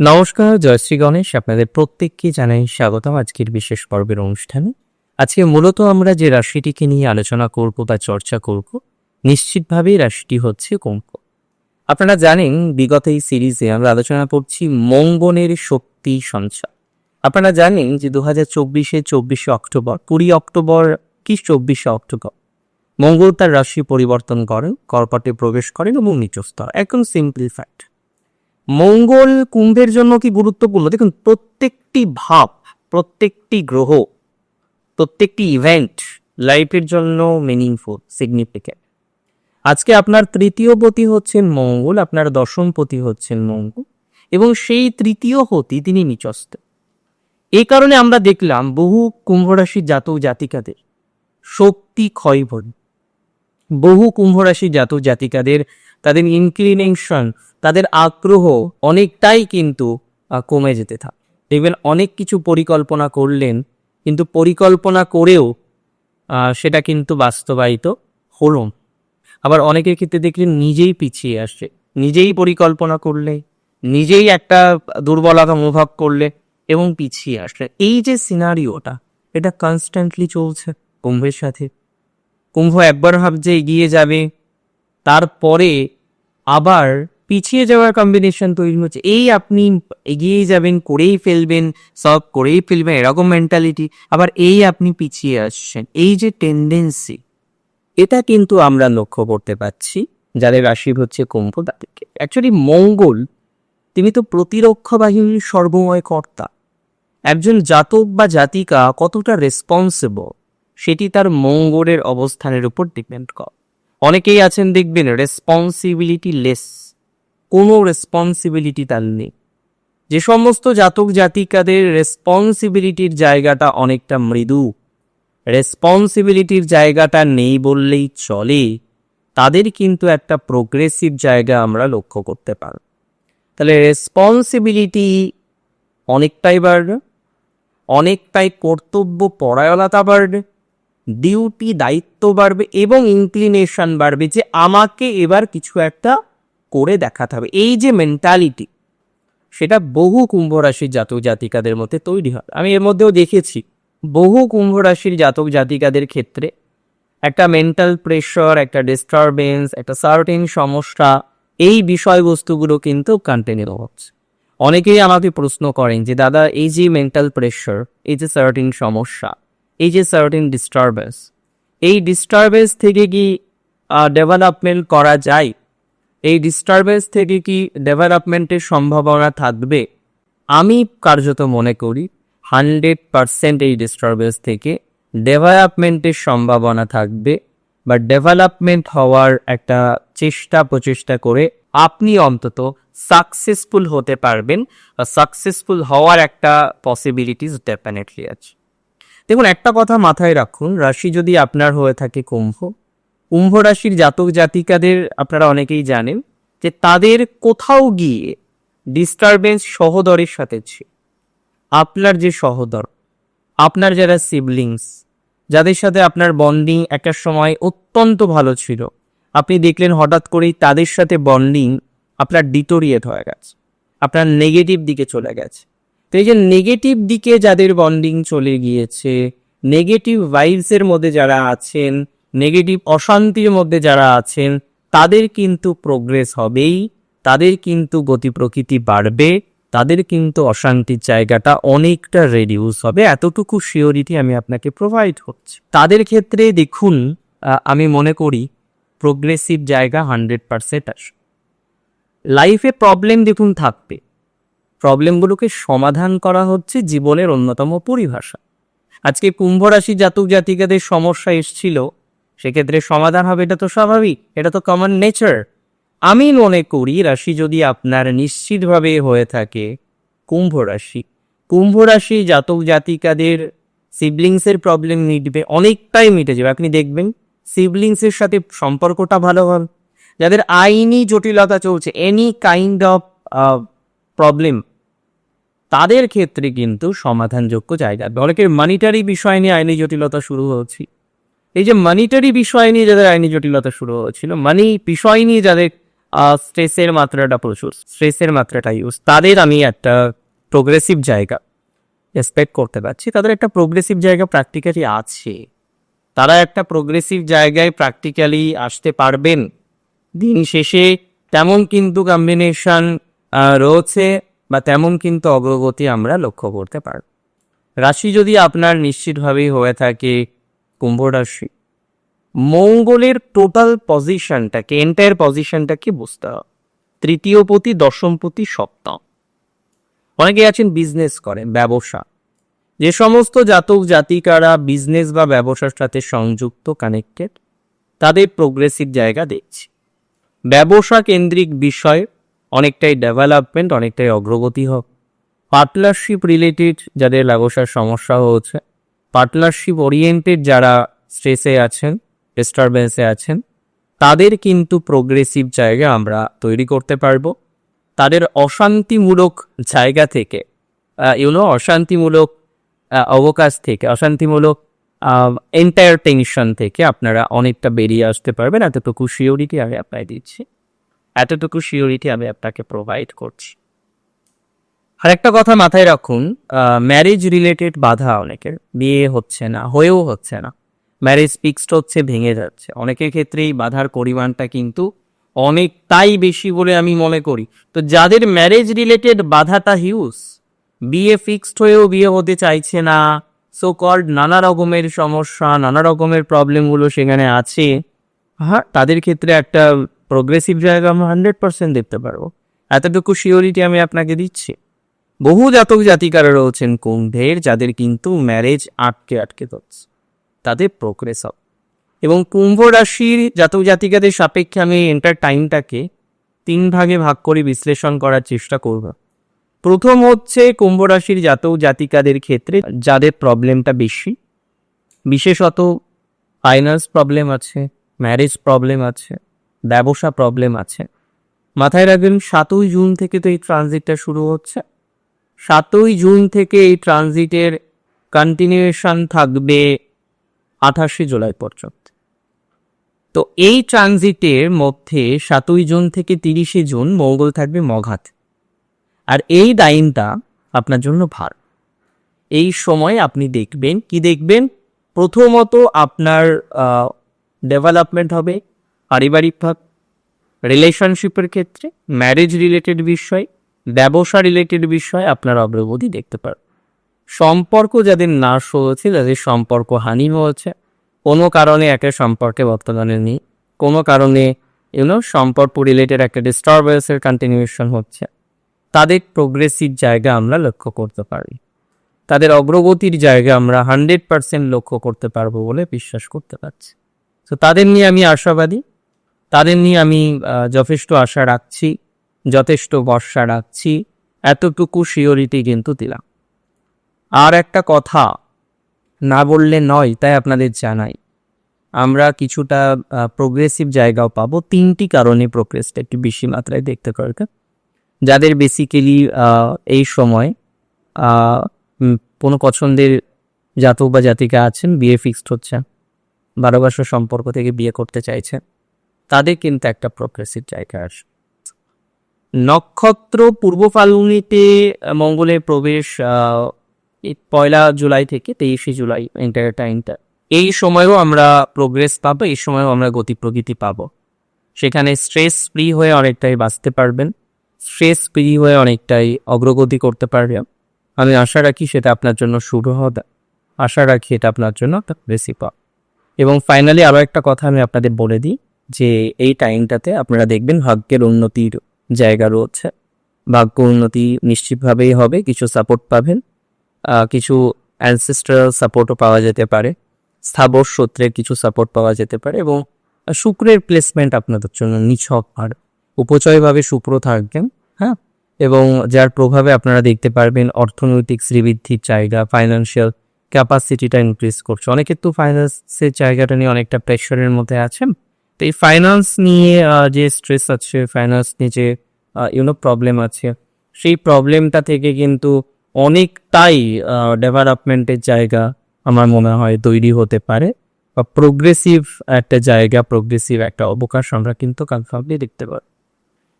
নমস্কার জয়শ্রী গণেশ। আপনাদের প্রত্যেককে জানাই স্বাগতম আজকের বিশেষ পর্বের অনুষ্ঠানে। আজকে মূলত আমরা যে রাশিটিকে নিয়ে আলোচনা করব বা চর্চা করব, নিশ্চিতভাবেই রাশিটি হচ্ছে কুম্ভ। আপনারা জানেন, বিগত এই সিরিজে আমরা আলোচনা করছি মঙ্গনের শক্তি সঞ্চার। আপনারা জানেন যে দু হাজার চব্বিশে চব্বিশে অক্টোবর, কুড়ি অক্টোবর কি চব্বিশে অক্টোবর? মঙ্গল তার রাশি পরিবর্তন করেন, কর্কটে প্রবেশ করেন এবং নিচস্থ। একদম সিম্পল ফ্যাক্ট মঙ্গল কুম্ভের জন্য কি গুরুত্বপূর্ণ? দেখুন, প্রত্যেকটি ভাব, প্রত্যেকটি গ্রহ, প্রত্যেকটি ইভেন্ট লাইফের জন্য মিনিংফুল সিগনিফিক্যান্ট আজকে আপনার তৃতীয় পতি হচ্ছেন মঙ্গল, আপনার দশম পতি হচ্ছেন মঙ্গল, এবং সেই তৃতীয় হতি তিনি নিচস্ত এই কারণে আমরা দেখলাম বহু কুম্ভ রাশির জাতক জাতিকাদের শক্তি ক্ষয় ভরে বহু কুম্ভ রাশির জাতক জাতিকাদের তাদের ইনক্লিনেশন তাদের আগ্রহ অনেকটাই কিন্তু কমে যেতে থাকে। দেখবেন অনেক কিছু পরিকল্পনা করলেন, কিন্তু পরিকল্পনা করেও সেটা কিন্তু বাস্তবায়িত হলো আবার অনেকের ক্ষেত্রে দেখলেন নিজেই পিছিয়ে আসছে। নিজেই পরিকল্পনা করলে, নিজেই একটা দুর্বলতা অনুভব করলে এবং পিছিয়ে আসলে। এই যে সিনারিওটা, এটা কনস্ট্যান্টলি চলছে কুম্ভের সাথে। কুম্ভ একবার ভাবছে এগিয়ে যাবে, তারপরে আবার পিছিয়ে যাওয়ার কম্বিনেশন তৈরি হচ্ছে। এই আপনি এগিয়েই যাবেন, করেই ফেলবেন সব করেই ফেলবেন, এরকম মেন্টালিটি আবার এই আপনি পিছিয়ে আসছেন। এই যে টেন্ডেন্সি এটা কিন্তু আমরা লক্ষ্য করতে পারছি যাদের রাশি হচ্ছে কুম্ভ, তাদেরকে। অ্যাকচুয়ালি মঙ্গল, তিনি তো প্রতিরক্ষা বাহিনীর সর্বময় কর্তা। একজন জাতক বা জাতিকা কতটা রেসপন্সিবল সেটি তার মঙ্গলের অবস্থানের উপর ডিপেন্ড কর। অনেকেই আছেন, দেখবেন রেসপন্সিবিলিটি লেস কোনো রেসপন্সিবিলিটি তার নেই। যে সমস্ত জাতক জাতিকাদের রেসপন্সিবিলিটির জায়গাটা অনেকটা মৃদু। রেসপন্সিবিলিটির জায়গাটা নেই বললেই চলে, তাদের কিন্তু একটা প্রোগ্রেসিভ জায়গা আমরা লক্ষ্য করতে পারি তাহলে রেসপন্সিবিলিটি অনেকটাই বাড়বে, অনেকটাই কর্তব্য পরায়ণতা বাড়বে ডিউটি দায়িত্ব বাড়বে এবং ইনক্লিনেশন বাড়বে যে আমাকে এবার কিছু একটা করে দেখাতে হবে। এই যে মেন্টালিটি সেটা বহু কুম্ভ রাশির জাতক জাতিকাদের মধ্যে তৈরি হয়। আমি এর মধ্যেও দেখেছি বহু কুম্ভ রাশির জাতক জাতিকাদের ক্ষেত্রে একটা মেন্টাল প্রেশার একটা ডিস্টারবেন্স একটা সার্টেন সমস্যা, এই বিষয়বস্তুগুলো কিন্তু কন্টিনিউ হচ্ছে। অনেকেই আমাকে প্রশ্ন করেন যে, দাদা, এই যে মেন্টাল প্রেশার এই যে সার্টেন সমস্যা, এই যে সার্টেন ডিস্টারবেন্স এই ডিস্টারবেন্স থেকে কি ডেভেলপমেন্ট করা যায়? এই ডিস্টারবেন্স থেকে কি ডেভেলপমেন্টের সম্ভাবনা থাকবে? আমি কার্যত মনে করি হান্ড্রেড পারসেন্ট এই ডিস্টারবেন্স থেকে ডেভেলপমেন্টের সম্ভাবনা থাকবে বা ডেভেলপমেন্ট হওয়ার একটা চেষ্টা প্রচেষ্টা করে আপনি অন্তত সাকসেসফুল হতে পারবেন সাকসেসফুল হওয়ার একটা পসিবিলিটিস ডেফিনেটলি আছে। দেখুন, একটা কথা মাথায় রাখুন, রাশি যদি আপনার হয়ে থাকে কুম্ভ কুম্ভ রাশির জাতক জাতিকাদের আপনারা অনেকেই জানেন যে তাদের কোথাও গিয়ে ডিস্টারবেন্স সহদরের সাথে আপনার যে সহদর, আপনার যারা সিবলিংস যাদের সাথে আপনার বন্ডিং একটা সময় অত্যন্ত ভালো ছিল, আপনি দেখলেন হঠাৎ করেই তাদের সাথে বন্ডিং আপনার ডিটোরিয়েট হয়ে গেছে, আপনার নেগেটিভ দিকে চলে গেছে। তো এই যে নেগেটিভ দিকে যাদের বন্ডিং চলে গিয়েছে নেগেটিভ ভাইবসের মধ্যে যারা আছেন নেগেটিভ অশান্তির মধ্যে যারা আছেন, তাদের কিন্তু প্রোগ্রেস হবেই, তাদের কিন্তু গতি প্রকৃতি বাড়বে, তাদের কিন্তু অশান্তির জায়গাটা অনেকটা রেডিউস হবে। এতটুকু শিওরিটি আমি আপনাকে প্রোভাইড করছি। তাদের ক্ষেত্রে দেখুন আমি মনে করি প্রোগ্রেসিভ জায়গা হান্ড্রেড পারসেন্ট আসবে। লাইফে প্রবলেম দেখুন থাকবে। প্রবলেমগুলোকে সমাধান করা হচ্ছে জীবনের অন্যতম পরিভাষা। আজকে কুম্ভ রাশি জাতক জাতিকাদের সমস্যা এসছিল সেক্ষেত্রে সমাধান হবে, এটা তো স্বাভাবিক, এটা তো কমন নেচার আমি মনে করি রাশি যদি আপনার নিশ্চিতভাবে হয়ে থাকে, কুম্ভ রাশি। কুম্ভ রাশি জাতক জাতিকাদের সিবলিংসের প্রবলেম মিটবে, অনেকটাই মিটে যাবে আপনি দেখবেন সিবলিংসের সাথে সম্পর্কটা ভালো হবে যাদের আইনি জটিলতা চলছে এনি কাইন্ড অফ প্রবলেম তাদের ক্ষেত্রে কিন্তু সমাধানযোগ্য জায়গা। অনেকের মানিটারি বিষয় নিয়ে আইনি জটিলতা শুরু হচ্ছে এই যে মানিটারি বিষয় নিয়ে যাদের আইনি জটিলতা শুরু হয়েছিল মানি বিষয় নিয়ে যাদের স্ট্রেসের মাত্রাটা প্রচুর স্ট্রেসের মাত্রাটা ইউজ তাদের আমি একটা প্রোগ্রেসিভ জায়গা এক্সপেক্ট করতে পারছি। তাদের একটা প্রোগ্রেসিভ জায়গা প্র্যাকটিক্যালি আছে। তারা একটা প্রোগ্রেসিভ জায়গায় প্র্যাকটিক্যালি আসতে পারবেন। দিন শেষে তেমন কিন্তু কম্বিনেশন রয়েছে বা তেমন কিন্তু অগ্রগতি আমরা লক্ষ্য করতে পারব। রাশি যদি আপনার নিশ্চিতভাবেই হয়ে থাকে কুম্ভ রাশি মঙ্গলের টোটাল পজিশনটাকে এন্টায়ার পজিশনটাকে বুঝতে হবে। তৃতীয় পতি দশম পতি সপ্তম। অনেকে আছেন বিজনেস করেন ব্যবসা। যে সমস্ত জাতক, জাতিকারা বিজনেস বা ব্যবসার সাথে সংযুক্ত কানেক্টেড তাদের প্রোগ্রেসিভ জায়গা দেখছি। ব্যবসা কেন্দ্রিক বিষয় অনেকটাই ডেভেলপমেন্ট অনেকটাই অগ্রগতি হোক। পার্টনারশিপ রিলেটেড যাদের ব্যবসার সমস্যা হচ্ছে পার্টনারশিপ ওরিয়েন্টেড যারা স্ট্রেসে আছেন ডিস্টারবেন্সে আছেন, তাদের কিন্তু প্রোগ্রেসিভ জায়গা আমরা তৈরি করতে পারব। তাদের অশান্তিমূলক জায়গা থেকে ইউনো অশান্তিমূলক অবকাশ থেকে, অশান্তিমূলক এন্টায়ার টেনশন থেকে আপনারা অনেকটা বেরিয়ে আসতে পারবেন। এতটুকু শিওরিটি আমি আপনাকে দিচ্ছি। এতটুকু শিওরিটি আমি আপনাকে প্রোভাইড করছি। আর একটা কথা মাথায় রাখুন ম্যারেজ রিলেটেড বাধা অনেকের, বিয়ে হচ্ছে না, হয়েও হচ্ছে না। ম্যারেজ ফিক্সড হচ্ছে, ভেঙে যাচ্ছে। অনেকের ক্ষেত্রে এই বাধার পরিমাণটা কিন্তু অনেকটাই বেশি বলে আমি মনে করি। তো যাদের ম্যারেজ রিলেটেড বাধাটা হিউজ বিয়ে ফিক্সড হয়েও বিয়ে হতে চাইছে না সো কল্ড নানা রকমের সমস্যা, নানা রকমের প্রবলেমগুলো সেখানে আছে হ্যাঁ তাদের ক্ষেত্রে একটা প্রোগ্রেসিভ জায়গা আমরা হান্ড্রেড পার্সেন্ট দেখতে পারব। এতটুকু শিওরিটি আমি আপনাকে দিচ্ছি। বহু জাতক জাতিকারা রয়েছেন কুম্ভের, যাদের কিন্তু ম্যারেজ আটকে আটকে যাচ্ছে তাদের প্রোগ্রেস হবে। এবং কুম্ভ রাশির জাতক জাতিকাদের সাপেক্ষে আমি এন্টার টাইমটাকে তিন ভাগে ভাগ করে বিশ্লেষণ করার চেষ্টা করব। প্রথম হচ্ছে কুম্ভ রাশির জাতক জাতিকাদের ক্ষেত্রে যাদের প্রবলেমটা বেশি। বিশেষত ফাইন্যান্স প্রবলেম আছে ম্যারেজ প্রবলেম আছে, ব্যবসা প্রবলেম আছে। মাথায় রাখবেন, সাতই জুন থেকে তো এই ট্রানজিটটা শুরু হচ্ছে। সাতই জুন থেকে এই ট্রানজিটের কন্টিনিউয়েশন থাকবে আঠাশে জুলাই পর্যন্ত। তো এই ট্রানজিটের মধ্যে সাতই জুন থেকে তিরিশে জুন মঙ্গল থাকবে মঘাত। আর এই লাইনটা আপনার জন্য ভার। এই সময় আপনি দেখবেন, কি দেখবেন? প্রথমত আপনার ডেভেলপমেন্ট হবে পারিবারিক ভাব রিলেশনশিপের ক্ষেত্রে ম্যারেজ রিলেটেড বিষয় ব্যবসা রিলেটেড বিষয় আপনার অগ্রগতি দেখতে পারেন। সম্পর্ক যাদের নাশ হয়েছে, যাদের সম্পর্ক হানি হয়েছে, কোনো কারণে একটা সম্পর্কে বর্তমানে নেই, কোনো কারণে ইউনো সম্পর্ক রিলেটেড একটা ডিস্টারবেন্সের কন্টিনিউশন হচ্ছে। তাদের প্রোগ্রেসিভ জায়গা আমরা লক্ষ্য করতে পারি। তাদের অগ্রগতির জায়গা আমরা হান্ড্রেড পার্সেন্ট লক্ষ্য করতে পারব বলে বিশ্বাস করতে পারছি। তো তাদের নিয়ে আমি আশাবাদী। তাদের নিয়ে আমি যথেষ্ট আশা রাখছি। যথেষ্ট ভরসা রাখছি, এতটুকু শিওরিটি কিন্তু দিলাম। আর একটা কথা, না বললে নয়, তাই আপনাদের জানাই। আমরা কিছুটা প্রোগ্রেসিভ জায়গাও পাবো, তিনটি কারণে প্রোগ্রেসটা একটু বেশি মাত্রায় দেখতে পারবে যাদের বেসিক্যালি এই সময় কোনো পছন্দের জাতক বা জাতিকা আছেন, বিয়ে ফিক্সড হচ্ছে, বারো বছর সম্পর্ক থেকে বিয়ে করতে চাইছেন, তাদের কিন্তু একটা প্রোগ্রেসিভ জায়গা আসে নক্ষত্র পূর্ব ফাল্গুনিতে আহ, মঙ্গলের প্রবেশ পয়লা জুলাই থেকে তেইশে জুলাই এন্টার টাইমটা এই সময়ও আমরা প্রোগ্রেস পাবো এই সময়ও আমরা গতি প্রকৃতি পাবো। সেখানে স্ট্রেস ফ্রি হয়ে অনেকটাই বাঁচতে পারবেন। স্ট্রেস ফ্রি হয়ে অনেকটাই অগ্রগতি করতে পারবেন। আমি আশা রাখি সেটা আপনার জন্য শুরু হবে। আশা রাখি এটা আপনার জন্য বেশি পাও এবং ফাইনালি আরও একটা কথা আমি আপনাদের বলে দিই যে এই টাইমটাতে আপনারা দেখবেন ভাগ্যের উন্নতির জায়গা রয়েছে। ভাগ্য উন্নতি নিশ্চিতভাবেই হবে, কিছু সাপোর্ট পাবেন। কিছু অ্যানসেস্ট্রাল সাপোর্টও পাওয়া যেতে পারে। স্থাবর সূত্রের কিছু সাপোর্ট পাওয়া যেতে পারে এবং শুক্রের প্লেসমেন্ট আপনাদের জন্য নিছক আর উপচয়ভাবে শুক্র থাকবেন হ্যাঁ? এবং যার প্রভাবে আপনারা দেখতে পারবেন অর্থনৈতিক শ্রীবৃদ্ধির জায়গা ফাইন্যান্সিয়াল ক্যাপাসিটিটা ইনক্রিজ করছে। অনেকে তো ফাইন্যান্সের জায়গাটা নিয়ে অনেকটা প্রেশারের মধ্যে আছেন। তো এই ফাইন্যান্স নিয়ে যে স্ট্রেস আছে ফাইন্যান্স নিয়ে যে ইউনো প্রবলেম আছে, সেই প্রবলেমটা থেকে কিন্তু অনেকটাই ডেভেলপমেন্টের জায়গা আমার মনে হয় তৈরি হতে পারে বা প্রোগ্রেসিভ একটা জায়গা প্রোগ্রেসিভ একটা অবকাশ আমরা কিন্তু কনফার্মলি দেখতে পারি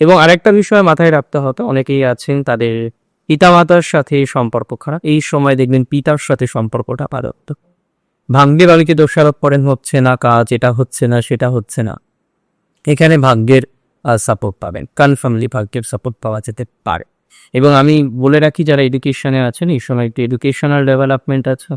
এবং আরেকটা বিষয় মাথায় রাখতে হবে, অনেকেই আছেন তাদের পিতামাতার সাথে সম্পর্ক খারাপ, এই সময় দেখবেন পিতার সাথে সম্পর্কটা পারত ভাগ্যের অনেকে দোষারোপ করেন হচ্ছে না কাজ, এটা হচ্ছে না, সেটা হচ্ছে না। এখানে ভাগ্যের সাপোর্ট পাবেন। কনফার্মলি ভাগ্যের সাপোর্ট পাওয়া যেতে পারে। এবং আমি বলে রাখি, যারা এডুকেশনে আছেন, এই সময় একটু এডুকেশনাল ডেভেলপমেন্ট আছে।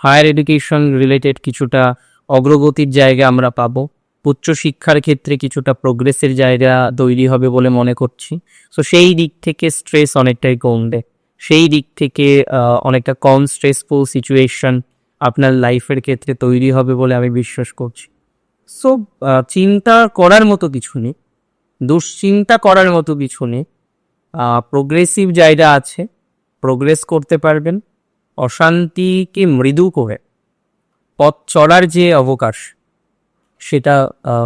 হায়ার এডুকেশন রিলেটেড কিছুটা অগ্রগতির জায়গা আমরা পাবো। উচ্চশিক্ষার ক্ষেত্রে কিছুটা প্রোগ্রেসের জায়গা তৈরি হবে বলে মনে করছি। সো সেই দিক থেকে স্ট্রেস অনেকটাই কমবে। সেই দিক থেকে অনেকটা কম স্ট্রেসফুল সিচুয়েশন আপনার লাইফের ক্ষেত্রে তৈরি হবে বলে আমি বিশ্বাস করছি। সো চিন্তা করার মতো কিছু নেই। দুশ্চিন্তা করার মতো কিছু নেই। প্রোগ্রেসিভ জায়গা আছে। প্রোগ্রেস করতে পারবেন। অশান্তিকে মৃদু করে পথ চলার যে অবকাশ, সেটা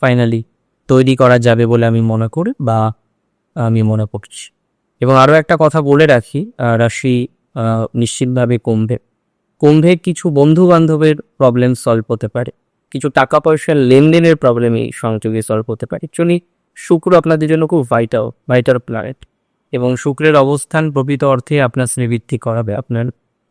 ফাইনালি তৈরি করা যাবে বলে আমি মনে করি বা আমি মনে করছি। এবং আরও একটা কথা বলে রাখি রাশি নিশ্চিতভাবে কমবে। কুম্ভে কিছু বন্ধু বান্ধবের প্রবলেম সলভ হতে পারে। কিছু টাকা পয়সার লেনদেনের প্রবলেম এই সংযোগে সলভ হতে পারে। অ্যাকচুয়ালি শুক্র আপনাদের জন্য খুব ভাইটাল ভাইটাল প্ল্যানেট এবং শুক্রের অবস্থান প্রকৃত অর্থে আপনার শ্রীবৃদ্ধি করাবে, আপনার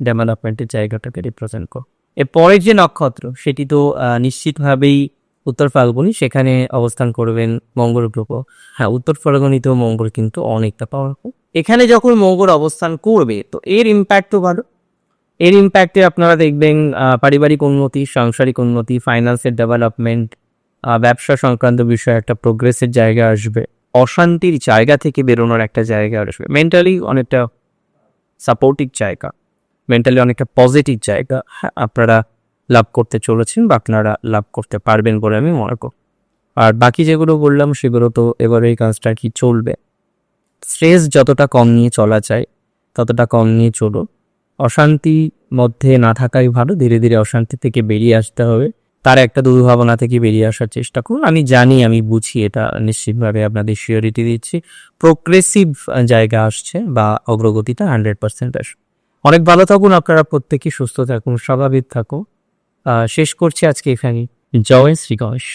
ডেভেলপমেন্টের জায়গাটাকে রিপ্রেজেন্ট কর এর পরের যে নক্ষত্র, সেটি তো নিশ্চিতভাবেই উত্তর ফাল্গুনি, সেখানে অবস্থান করবেন মঙ্গল গ্রহ। হ্যাঁ উত্তর ফাল্গুনিতেও মঙ্গল কিন্তু অনেকটা পাওয়ারফুল এখানে যখন মঙ্গল অবস্থান করবে, তো এর ইম্প্যাক্ট তো ভালো। এর ইম্প্যাক্টে আপনারা দেখবেন পারিবারিক উন্নতি সাংসারিক উন্নতি ফাইন্যান্সের ডেভেলপমেন্ট ব্যবসা সংক্রান্ত বিষয়ে একটা প্রোগ্রেসের জায়গা আসবে। অশান্তির জায়গা থেকে বেরোনোর একটা জায়গা আসবে। মেন্টালি অনেকটা সাপোর্টিভ জায়গা। মেন্টালি অনেকটা পজিটিভ জায়গা হ্যাঁ, আপনারা লাভ করতে চলেছেন বা আপনারা লাভ করতে পারবেন বলে আমি মনে করি। আর বাকি যেগুলো বললাম সেগুলো তো এবারে এই কাজটা কি চলবে? স্ট্রেস যতটা কম নিয়ে চলা যায় ততটা কম নিয়ে চলো অশান্তি মধ্যে না থাকাই ভালো। ধীরে ধীরে অশান্তি থেকে বেরিয়ে আসতে হবে। তার একটা দুর্ভাবনা থেকে বেরিয়ে আসার চেষ্টা করুন। আমি জানি, আমি বুঝি, এটা নিশ্চিতভাবে আপনাদের শিওরিটি দিচ্ছি। প্রোগ্রেসিভ জায়গা আসছে বা অগ্রগতিটা হান্ড্রেড পার্সেন্ট আসবে অনেক ভালো থাকুন আপনারা প্রত্যেকেই সুস্থ থাকুন, স্বাভাবিক থাকুন। শেষ করছি আজকে এখানে জয় শ্রী গণেশ।